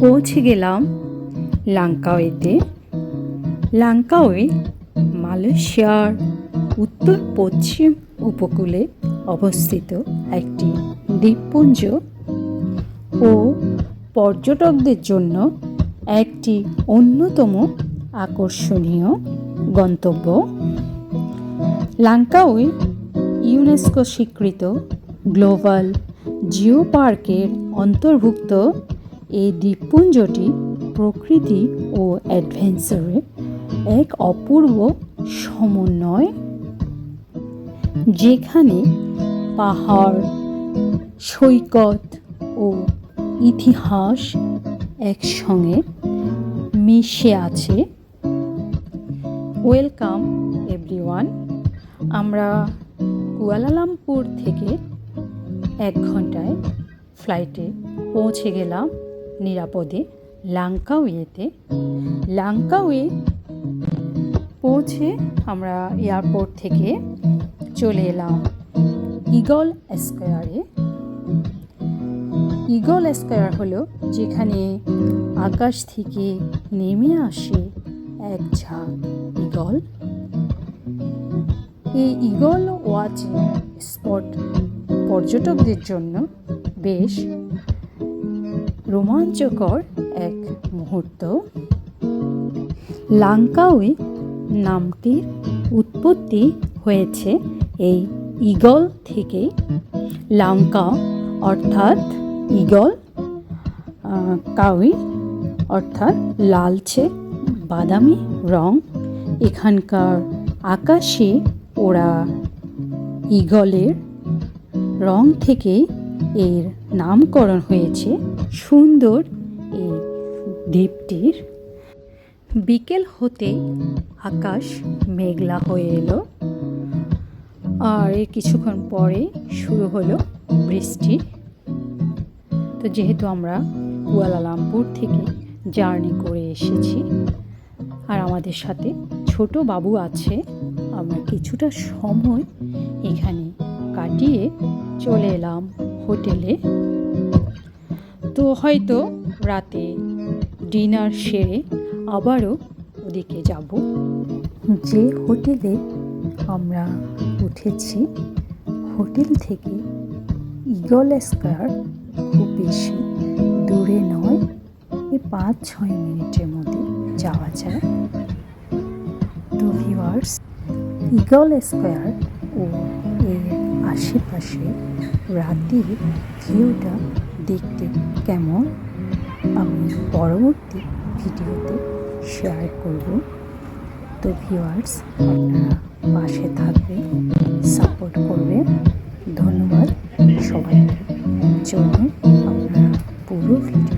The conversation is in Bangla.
পৌঁছে গেলাম লাঙ্কাওয়েতে। লাঙ্কাওয়ে মালয়েশিয়ার উত্তর পশ্চিম উপকূলে অবস্থিত একটি দ্বীপপুঞ্জ ও পর্যটকদের জন্য একটি অন্যতম আকর্ষণীয় গন্তব্য। লাঙ্কাওয়ে ইউনেস্কো স্বীকৃত গ্লোবাল জিও পার্কের অন্তর্ভুক্ত এই দ্বীপপুঞ্জটি প্রকৃতি ও অ্যাডভেঞ্চারের এক অপূর্ব সমন্বয়। যেখানে পাহাড়, সৈকত ও ইতিহাস একসঙ্গে মিশে আছে। Welcome everyone. আমরা কুয়ালালামপুর থেকে এক ঘন্টায় ফ্লাইটে পৌঁছে গেলাম। নিরাপদে লাঙ্কাওয়েতে লাঙ্কাওয়ে পৌঁছে আমরা এয়ারপোর্ট থেকে চলে এলাম ইগল স্কোয়ারে। ইগল স্কোয়ার হলো যেখানে আকাশ থেকে নেমে আসে এক ঝাঁক ইগল। এই ইগল ওয়াচিং স্পট পর্যটকদের জন্য বেশ রোমাঞ্চকর এক মুহূর্ত। লাঙ্কাউই নামটির উৎপত্তি হয়েছে এই ইগল থেকে। লাঙ্কা অর্থাৎ ইগল কাউই অর্থাৎ লালচে বাদামি রং। এখানকার আকাশে ওরা ইগলের রং থেকে এর নামকরণ হয়েছে সুন্দর এই দ্বীপটির। বিকেল হতে আকাশ মেঘলা হয়ে এলো। আর এর কিছুক্ষণ পরে শুরু হলো বৃষ্টি। তো যেহেতু আমরা কুয়ালালামপুর থেকে জার্নি করে এসেছি, আর আমাদের সাথে ছোট বাবু আছে, আমরা কিছুটা সময় এখানে কাটিয়ে চলে এলাম। হোটেলে। তো হয়তো রাতে ডিনার সেরে আবারও ওদিকে যাব। যে হোটেলে আমরা উঠেছি, হোটেল থেকে ইগল স্কোয়ার খুব বেশি দূরে নয় এই পাঁচ ছয় মিনিটের মধ্যে যাওয়া যায়। তো ভিউয়ার্স ইগল স্কোয়ার ও আশেপাশে রাতের ভিউটা দেখতে কেমন? আমি পরবর্তী ভিডিওতে শেয়ার করব। তো ভিউয়ার্স আপনারা পাশে থাকবে সাপোর্ট করবে ধন্যবাদ সবাইকে। জন্য আপনারা পুরো ভিডিও